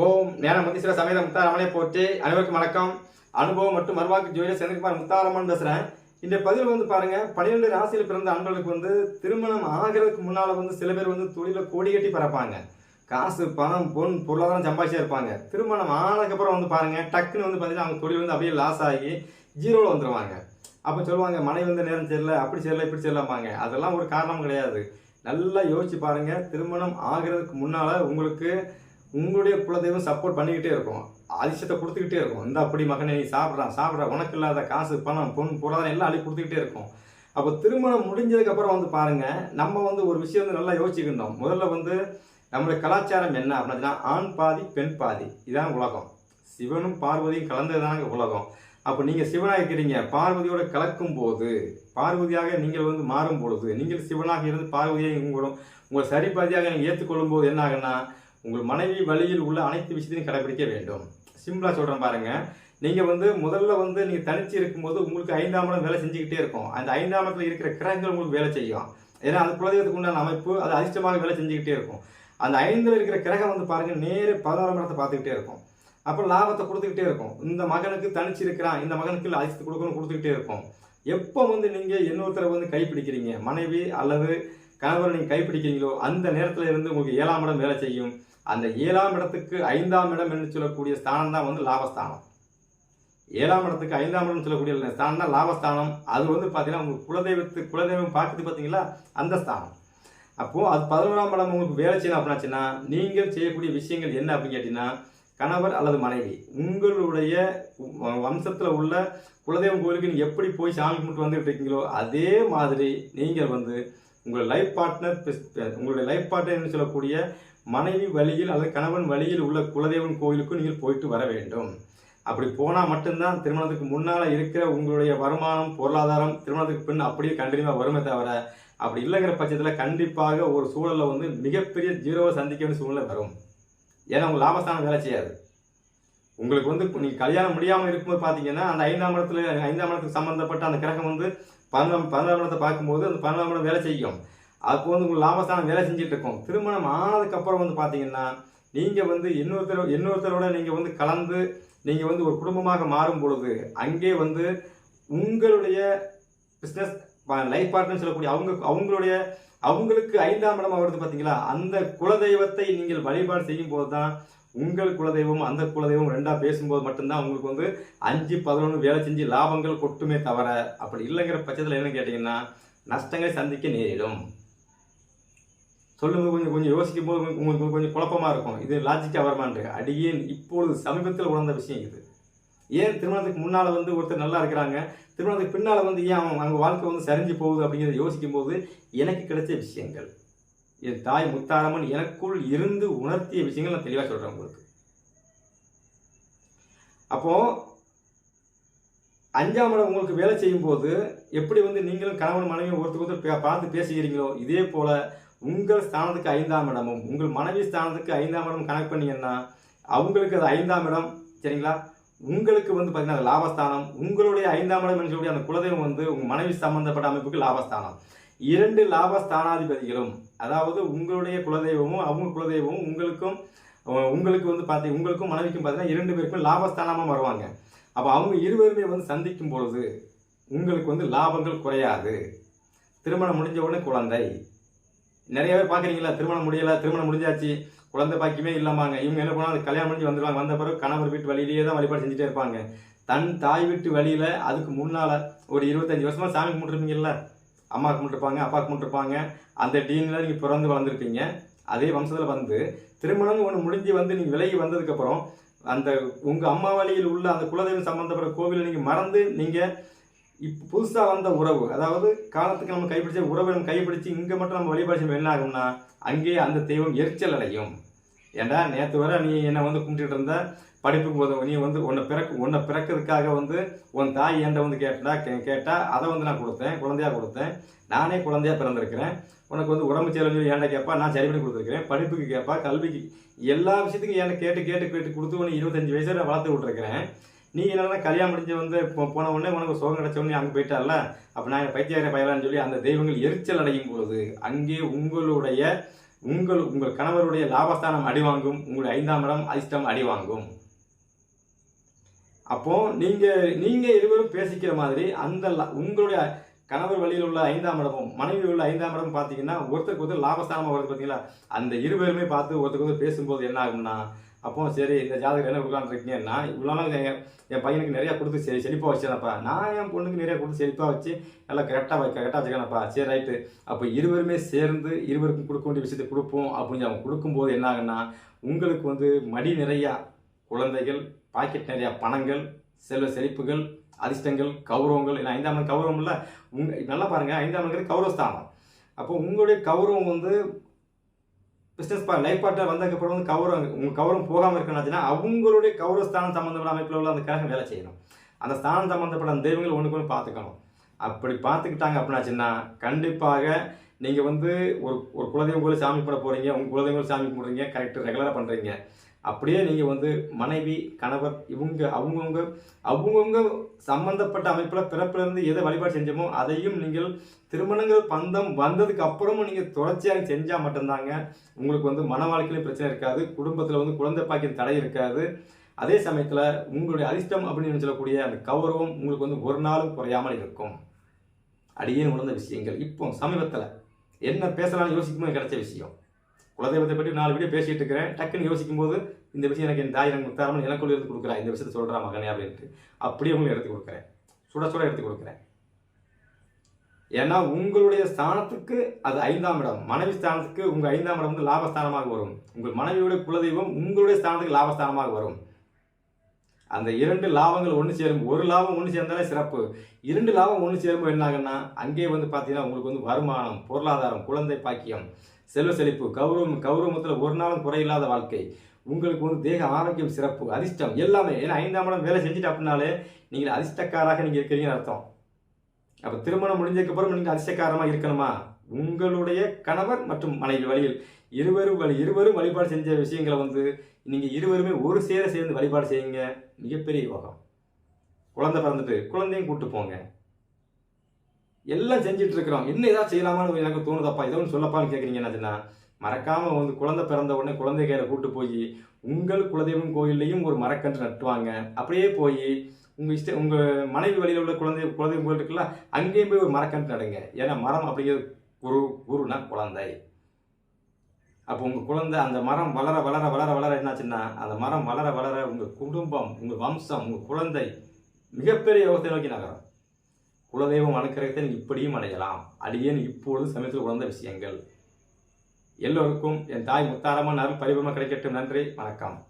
ஓம் நேரம் முத்தீஸ்வர சமேத முத்தாரமனே போட்டு அனைவருக்கும் வணக்கம். அனுபவம் மற்றும் மறுவாக்கு ஜோதிடர் செந்தில்குமார் முத்தாரமன் பேசுறேன். இந்த பதிவில் வந்து பாருங்க பன்னிரெண்டு ராசியில் பிறந்த அன்பர்களுக்கு வந்து திருமணம் ஆகிறதுக்கு முன்னால வந்து சில பேர் வந்து தொழில கோடி கட்டி பறப்பாங்க. காசு பணம் பொன் பொருளாதாரம் சம்பாதிச்சே இருப்பாங்க. திருமணம் ஆனதுக்கப்புறம் வந்து பாருங்க டக்குன்னு வந்து பார்த்தீங்கன்னா அவங்க தொழில் வந்து அப்படியே லாஸ் ஆகி ஜீரோவில் வந்துருவாங்க. அப்போ சொல்லுவாங்க மனைவி வந்து நேரம் சரியில்லை அப்படி சரியில்லை இப்படி சரியில்லாமாங்க அதெல்லாம் ஒரு காரணம் கிடையாது. நல்லா யோசிச்சு பாருங்க திருமணம் ஆகிறதுக்கு முன்னால உங்களுக்கு உங்களுடைய குலதெய்வம் சப்போர்ட் பண்ணிக்கிட்டே இருக்கும். அதிர்ஷ்டத்தை கொடுத்துக்கிட்டே இருக்கும். இந்த அப்படி மகனே நீ சாப்பிட்றான் சாப்பிட்ற உனக்கு இல்லாத காசு பணம் பொன் பொருளாதாரம் எல்லாம் அள்ளி கொடுத்துக்கிட்டே இருக்கும். அப்போ திருமணம் முடிஞ்சதுக்கப்புறம் வந்து பாருங்க நம்ம வந்து ஒரு விஷயம் வந்து நல்லா யோசிச்சுக்கிட்டோம். முதல்ல வந்து நம்மளுடைய கலாச்சாரம் என்ன அப்படின்னா ஆண் பாதி பெண் பாதி. இதான் உலகம். சிவனும் பார்வதியும் கலந்ததுதாங்க உலகம். அப்போ நீங்கள் சிவனாக இருக்கிறீங்க பார்வதியோட கலக்கும் போது பார்வதியாக நீங்கள் வந்து மாறும் பொழுது நீங்கள் சிவனாக இருந்து பார்வதியை உங்களும் உங்களை சரிபாதியாக நீங்கள் ஏற்றுக்கொள்ளும் போது என்ன ஆகுன்னா உங்கள் மனைவி வழியில் உள்ள அனைத்து விஷயத்தையும் கடைபிடிக்க வேண்டும். சிம்பிளாக சொல்கிறேன் பாருங்கள் நீங்கள் வந்து முதல்ல வந்து நீங்கள் தனிச்சு இருக்கும்போது உங்களுக்கு ஐந்தாம் இடம் வேலை செஞ்சுக்கிட்டே இருக்கும். அந்த ஐந்தாம் இடத்துல இருக்கிற கிரகங்கள் உங்களுக்கு வேலை செய்யும். ஏன்னா அது குலதெய்வத்துக்கு உண்டான அமைப்பு அது அதிர்ஷ்டமாக வேலை செஞ்சுக்கிட்டே இருக்கும். அந்த ஐந்தில் இருக்கிற கிரகம் வந்து பாருங்கள் நேர பதினாறாம் இடத்தை பார்த்துக்கிட்டே இருக்கும். அப்புறம் லாபத்தை கொடுத்துக்கிட்டே இருக்கும். இந்த மகனுக்கு தனிச்சு இருக்கிறான் இந்த மகனுக்கு அதிர்ஷ்டத்தை கொடுக்கணும் கொடுத்துக்கிட்டே இருக்கும். எப்போ வந்து நீங்கள் இன்னொருத்தரை வந்து கைப்பிடிக்கிறீங்க மனைவி அல்லது கணவரை நீங்கள் கைப்பிடிக்கிறீங்களோ அந்த நேரத்தில் இருந்து உங்களுக்கு ஏழாம் இடம் வேலை செய்யும். அந்த ஏழாம் இடத்துக்கு ஐந்தாம் இடம் என்று சொல்லக்கூடிய ஸ்தானம் தான் வந்து லாபஸ்தானம். ஏழாம் இடத்துக்கு ஐந்தாம் இடம்னு சொல்லக்கூடிய ஸ்தானம் தான் லாபஸ்தானம். அது வந்து பார்த்தீங்கன்னா உங்கள் குலதெய்வத்து குலதெய்வம் பார்க்குது பார்த்தீங்களா அந்த ஸ்தானம். அப்போது அது பதினோராம் இடம் உங்களுக்கு வேலை செய்யணும் அப்படின்னாச்சுன்னா நீங்கள் செய்யக்கூடிய விஷயங்கள் என்ன அப்படின்னு கேட்டிங்கன்னா கணவர் அல்லது மனைவி. உங்களுடைய வம்சத்தில் உள்ள குலதெய்வம் கோயிலுக்கு நீங்கள் எப்படி போய் சாமி கும்பிட்டு வந்துட்டு இருக்கீங்களோ அதே மாதிரி நீங்கள் வந்து உங்கள் லைஃப் பார்ட்னர் உங்களுடைய லைஃப் பார்ட்னர்னு சொல்லக்கூடிய மனைவி வழியில் அல்லது கணவன் வழியில் உள்ள குலதெய்வம் கோயிலுக்கும் நீங்கள் போயிட்டு வர வேண்டும். அப்படி போனால் மட்டும்தான் திருமணத்துக்கு முன்னால் இருக்கிற உங்களுடைய வருமானம் பொருளாதாரம் திருமணத்துக்கு பின் அப்படியே கண்டினியூவாக வருமே தவிர அப்படி இல்லைங்கிற பட்சத்தில் கண்டிப்பாக ஒரு சூழலில் வந்து மிகப்பெரிய ஜீரோவை சந்திக்க வேண்டிய சூழ்நிலை வரும். ஏன்னா உங்கள் லாபஸ்தானம் வேலை செய்யாது. உங்களுக்கு வந்து நீங்கள் கல்யாணம் முடியாமல் இருக்கும்போது பார்த்தீங்கன்னா அந்த ஐந்தாம் இடத்துல ஐந்தாம் இடத்துக்கு சம்மந்தப்பட்ட அந்த கிரகம் வந்து பதினொன்று பதினொரு இடத்தை பார்க்கும்போது அந்த பதினொரு இடம் வேலை செய்யும். அப்போ வந்து உங்களுக்கு லாபஸ்தானம் வேலை செஞ்சுட்டு இருக்கும் திருமணம் ஆனதுக்கப்புறம் வந்து பார்த்தீங்கன்னா நீங்கள் வந்து இன்னொருத்தர் இன்னொருத்தரோட நீங்கள் வந்து கலந்து நீங்கள் வந்து ஒரு குடும்பமாக மாறும் பொழுது அங்கே வந்து உங்களுடைய பிஸ்னஸ் லைஃப் பார்ட்னர் சொல்லக்கூடிய அவங்க அவங்களுடைய அவங்களுக்கு ஐந்தாம் இடம் வருது பார்த்தீங்களா அந்த குலதெய்வத்தை நீங்கள் வழிபாடு செய்யும் போது தான் உங்கள் குலதெய்வம் அந்த குலதெய்வம் ரெண்டாக பேசும்போது மட்டும்தான் உங்களுக்கு வந்து அஞ்சு பதினொன்று வேலை செஞ்சு லாபங்கள் கொட்டுமே தவிர அப்படி இல்லைங்கிற பட்சத்தில் என்னன்னு கேட்டிங்கன்னா நஷ்டங்களை சந்திக்க நேரிடும். சொல்லுங்க கொஞ்சம் கொஞ்சம் யோசிக்கும் போது உங்களுக்கு கொஞ்சம் குழப்பமாக இருக்கும். இது லாஜிக்காக வருமானு அடியே இப்பொழுது சமீபத்தில் உணர்ந்த விஷயம் இது. ஏன் திருமணத்துக்கு முன்னால் வந்து ஒருத்தர் நல்லா இருக்கிறாங்க? திருமணத்துக்கு பின்னால் வந்து ஏன் அவங்க அவங்க வாழ்க்கை வந்து சரிஞ்சு போகுது அப்படிங்கிறத யோசிக்கும் போது எனக்கு கிடைச்ச விஷயங்கள். என் தாய் முத்தாரம்மன் எனக்குள் இருந்து உணர்த்திய விஷயங்கள் நான் தெளிவாக சொல்கிறேன் உங்களுக்கு. அப்போ அஞ்சாம் இடம் உங்களுக்கு வேலை செய்யும் போது எப்படி வந்து நீங்களும் கணவன் மனைவி ஒருத்தருக்கு ஒருத்தர் பார்த்து பேசுகிறீங்களோ இதே போல உங்கள் ஸ்தானத்துக்கு ஐந்தாம் இடமும் உங்கள் மனைவி ஸ்தானத்துக்கு ஐந்தாம் இடம் கனெக்ட் பண்ணீங்கன்னா அவங்களுக்கு அது ஐந்தாம் இடம் சரிங்களா? உங்களுக்கு வந்து பார்த்தீங்கன்னா லாபஸ்தானம். உங்களுடைய ஐந்தாம் இடம் என்று அந்த குலதெய்வம் வந்து உங்கள் மனைவி சம்பந்தப்பட்ட அமைப்புக்கு லாபஸ்தானம். இரண்டு லாபஸ்தானாதிபதிகளும் அதாவது உங்களுடைய குலதெய்வமும் அவங்க குலதெய்வமும் உங்களுக்கும் உங்களுக்கு வந்து பார்த்தி உங்களுக்கும் மனைவிக்கும் பார்த்தீங்கன்னா இரண்டு பேருக்கும் லாபஸ்தானமாக வருவாங்க. அப்போ அவங்க இருவருமே வந்து சந்திக்கும் பொழுது உங்களுக்கு வந்து லாபங்கள் குறையாது. திருமணம் முடிஞ்ச உடனே குழந்தை. நிறையவே பார்க்குறீங்களா? திருமணம் முடியலை திருமணம் முடிஞ்சாச்சு குழந்தை பாக்கியமே இல்லாமாங்க. இவங்க என்ன பண்ணால் கல்யாணம் முடிஞ்சு வந்துடுவாங்க வந்த பிறகு கணவர் வீட்டு வழியிலேயே தான் வழிபாடு செஞ்சுட்டே இருப்பாங்க. தன் தாய் வீட்டு வழியில் அதுக்கு முன்னால் ஒரு இருபத்தஞ்சி வருஷமாக சாமி கும்பிட்டுருப்பீங்கல்ல? அம்மா கும்பிட்டுருப்பாங்க அப்பா கும்பிட்டுருப்பாங்க. அந்த டீனில் நீங்கள் பிறந்து வளர்ந்துருப்பீங்க. அதே வம்சத்தில் வந்து திருமணம் ஒன்று முடிஞ்சு வந்து நீங்கள் விலகி வந்ததுக்கப்புறம் அந்த உங்கள் அம்மா வழியில் உள்ள அந்த குலதெய்வம் சம்மந்தப்பட்ட கோவிலை நீங்கள் மறந்து நீங்கள் இப்போ புதுசாக வந்த உறவு அதாவது காலத்துக்கு நம்ம கைப்பிடிச்ச உறவை நம்ம கைப்பிடிச்சு இங்கே மட்டும் நம்ம வழிபாடு என்ன ஆகும்னா அங்கேயே அந்த தெய்வம் எரிச்சல் அடையும். ஏண்டா நேற்று வர நீ என்னை வந்து கும்பிட்டுட்டு இருந்த படிப்புக்கு போதும் நீ வந்து உன்னை பிறக்க உன்னை பிறக்கிறதுக்காக வந்து உன் தாய் என்கிட்ட வந்து கேட்டா கே கேட்டால் அதை வந்து நான் கொடுத்தேன் குழந்தையா கொடுத்தேன். நானே குழந்தையா பிறந்திருக்கிறேன். உனக்கு வந்து உடம்பு செலவு சொல்லி ஏன்டா கேட்பா நான் சரி பண்ணி கொடுத்துருக்கிறேன். படிப்புக்கு கேட்பா கல்விக்கு எல்லா விஷயத்துக்கும் என்னை கேட்டு கேட்டு கேட்டு கொடுத்து உனக்கு இருபத்தஞ்சு வயசு நான் வளர்த்து விட்டுருக்கிறேன். நீ என்னென்னா கல்யாணம் முடிஞ்சு வந்து இப்போ போன உடனே உனக்கு சோகம் கிடைச்ச உடனே அங்கே போயிட்டால அப்போ நான் பைத்தியார பயலான்னு சொல்லி அந்த தெய்வங்கள் எரிச்சல் அடையும் பொழுது அங்கே உங்களுடைய உங்கள் உங்கள் கணவருடைய லாபஸ்தானம் அடி வாங்கும் உங்களுடைய ஐந்தாம் இடம் அதிர்ஷ்டம் அடி வாங்கும். அப்போ நீங்க நீங்க இருவரும் பேசிக்கிற மாதிரி அந்த உங்களுடைய கணவர் வழியில் உள்ள ஐந்தாம் இடமும் மனைவி உள்ள ஐந்தாம் இடம் பார்த்தீங்கன்னா ஒருத்தருக்கு ஒருத்தர் லாபஸ்தானமாக வருது பார்த்தீங்களா அந்த இருவருமே பார்த்து ஒருத்தருக்கு ஒருத்தர் பேசும்போது என்ன ஆகும்னா அப்போ சரி இந்த ஜாதகம் என்ன கொடுக்கலான்னு இருக்கீங்கன்னா நான் இவ்வளோ நாள் என் பையனுக்கு நிறையா கொடுத்து சரி செழிப்பாக வச்சேனப்பா நான் என் பொண்ணுக்கு நிறையா கொடுத்து செழிப்பாக வச்சு நல்லா கரெக்டாக கரெக்டாக வச்சுக்கானப்பா சரி ரைட்டு அப்போ இருவருமே சேர்ந்து இருவருக்கும் கொடுக்க வேண்டிய விஷயத்தை கொடுப்போம். அப்படின்னு அவங்க கொடுக்கும்போது என்ன ஆகுன்னா உங்களுக்கு வந்து மடி நிறையா குழந்தைகள் பாக்கெட் நிறையா பணங்கள் செல்வ செழிப்புகள் அதிர்ஷ்டங்கள் கௌரவங்கள். ஏன்னா ஐந்தாம் கௌரவம் இல்லை. உங்க நல்லா பாருங்கள் ஐந்தாம் இடங்கிறது கௌரவஸ்தானம். அப்போ உங்களுடைய கௌரவம் வந்து பிஸ்னஸ் பா லைஃப் பார்ட்னர் வந்ததுக்கப்புறம் வந்து கௌரவம் உங்கள் கௌரவம் போகாமல் இருக்கணும்னா அவங்களுடைய கௌரவஸ்தானம் சம்மந்தப்பட்ட அமைப்பில் உள்ள அந்த கிரகம் வேலை செய்யணும். அந்த ஸ்தானம் சம்மந்தப்பட்ட அந்த தெய்வங்கள் ஒன்று ஒன்று பார்த்துக்கணும். அப்படி பார்த்துக்கிட்டாங்க அப்படின்னாச்சுன்னா கண்டிப்பாக நீங்கள் வந்து ஒரு ஒரு குலதெய்வம் கோயில் சாமி பண்ண போகிறீங்க உங்கள் குலதெய்வம் சாமி கும்பிட்றீங்க கரெக்டாக ரெகுலராக பண்ணுறீங்க அப்படியே நீங்கள் வந்து மனைவி கணவர் இவங்க அவங்கவுங்க அவங்கவுங்க சம்பந்தப்பட்ட அமைப்பில் பிறப்பிலிருந்து எதை வழிபாடு செஞ்சோமோ அதையும் நீங்கள் திருமணங்கள் பந்தம் வந்ததுக்கு அப்புறமும் நீங்கள் தொடர்ச்சியாக செஞ்சால் மட்டும்தாங்க உங்களுக்கு வந்து மன வாழ்க்கையிலும் பிரச்சனை இருக்காது குடும்பத்தில் வந்து குழந்தை பாக்கியம் தடை இருக்காது. அதே சமயத்தில் உங்களுடைய அதிர்ஷ்டம் அப்படின்னு சொல்லக்கூடிய அந்த கௌரவம் உங்களுக்கு வந்து ஒரு நாளும் குறையாமல் இருக்கும். அடியே உணர்ந்த விஷயங்கள். இப்போ சமீபத்தில் என்ன பேசலாம்னு யோசிக்கும்போது கிடைச்ச விஷயம். குலதெய்வத்தை பற்றி நாலு வீடியோ பேசிட்டு இருக்கிறேன். டக்குன்னு யோசிக்கும் போது இந்த விஷயம் எனக்கு என் தாய் எனக்கு முத்தாரமல் எனக்குள்ள கொடுக்குறேன் கொடுக்குறா. இந்த விஷயத்தை சொல்கிறா மகனே அப்படின்ட்டு. அப்படியே உங்களுக்கு எடுத்து கொடுக்குறேன். சுட சுட எடுத்து கொடுக்குறேன். ஏன்னா உங்களுடைய ஸ்தானத்துக்கு அது ஐந்தாம் இடம். மனைவி ஸ்தானத்துக்கு உங்கள் ஐந்தாம் இடம் வந்து லாபஸ்தானமாக வரும். உங்கள் மனைவியுடைய குலதெய்வம் உங்களுடைய ஸ்தானத்துக்கு லாபஸ்தானமாக வரும். அந்த இரண்டு லாபங்கள் ஒன்று சேரும். ஒரு லாபம் ஒன்று சேர்ந்தாலே சிறப்பு. இரண்டு லாபம் ஒன்று சேரும்போது என்ன ஆகுன்னா அங்கே வந்து பார்த்தீங்கன்னா உங்களுக்கு வந்து வருமானம் பொருளாதாரம் குழந்தை பாக்கியம் செல்வ செழிப்பு கௌரவம் கௌரவத்தில் ஒரு நாளும் குறையில்லாத வாழ்க்கை. உங்களுக்கு வந்து தேக ஆரோக்கியம் சிறப்பு அதிர்ஷ்டம் எல்லாமே. ஏன்னா ஐந்தாம் இடம் வேலை செஞ்சுட்டு அப்படின்னாலே நீங்கள் அதிர்ஷ்டக்காராக நீங்கள் இருக்கிறீங்கன்னு அர்த்தம். அப்போ திருமணம் முடிஞ்சதுக்கப்புறம் நீங்கள் அதிர்ஷ்டக்காரமாக இருக்கணுமா? உங்களுடைய கணவர் மற்றும் மனைவி வழியில். இருவரும் வழி இருவரும் வழிபாடு செஞ்ச விஷயங்களை வந்து நீங்கள் இருவருமே ஒரு சேர சேர்ந்து வழிபாடு செய்யுங்க. மிகப்பெரிய யோகம். குழந்தை பிறந்துட்டு குழந்தையும் கூப்பிட்டு போங்க. எல்லாம் செஞ்சுட்டு இருக்கிறோம் இன்னும் ஏதாவது செய்யலாமான்னு எனக்கு தோணுதப்பா. ஏதோ ஒன்று சொல்லப்பான்னு கேட்குறீங்க என்னதுன்னா மறக்காமல் வந்து குழந்தை பிறந்த உடனே குழந்தை கையில கூட்டு போய் உங்கள் குலதெய்வம் கோயில்லையும் ஒரு மரக்கன்று நட்டுவாங்க. அப்படியே போய் உங்கள் இஷ்ட உங்கள் மனைவி வழியில் உள்ள குழந்தை குலதெய்வம் கோயில் இருக்குல்ல அங்கேயும் போய் ஒரு மரக்கன்று நடுங்க. ஏன்னா மரம் அப்படிங்கிறது குரு குருனா குழந்தை. அப்போ உங்கள் குழந்தை அந்த மரம் வளர வளர வளர வளர என்னாச்சுன்னா அந்த மரம் வளர வளர உங்கள் குடும்பம் உங்கள் வம்சம் உங்கள் குழந்தை மிகப்பெரிய யோகத்தை நோக்கி நகரும். குலதெய்வம் அனுக்கிரகத்தை இப்படியும் அடையலாம். அடியேன் இப்பொழுது சமயத்தில் உணர்ந்த விஷயங்கள். எல்லோருக்கும் என் தாய் முத்தாரமான அருள் பரிபூர்ணம் கிடைக்கட்டும். நன்றி வணக்கம்.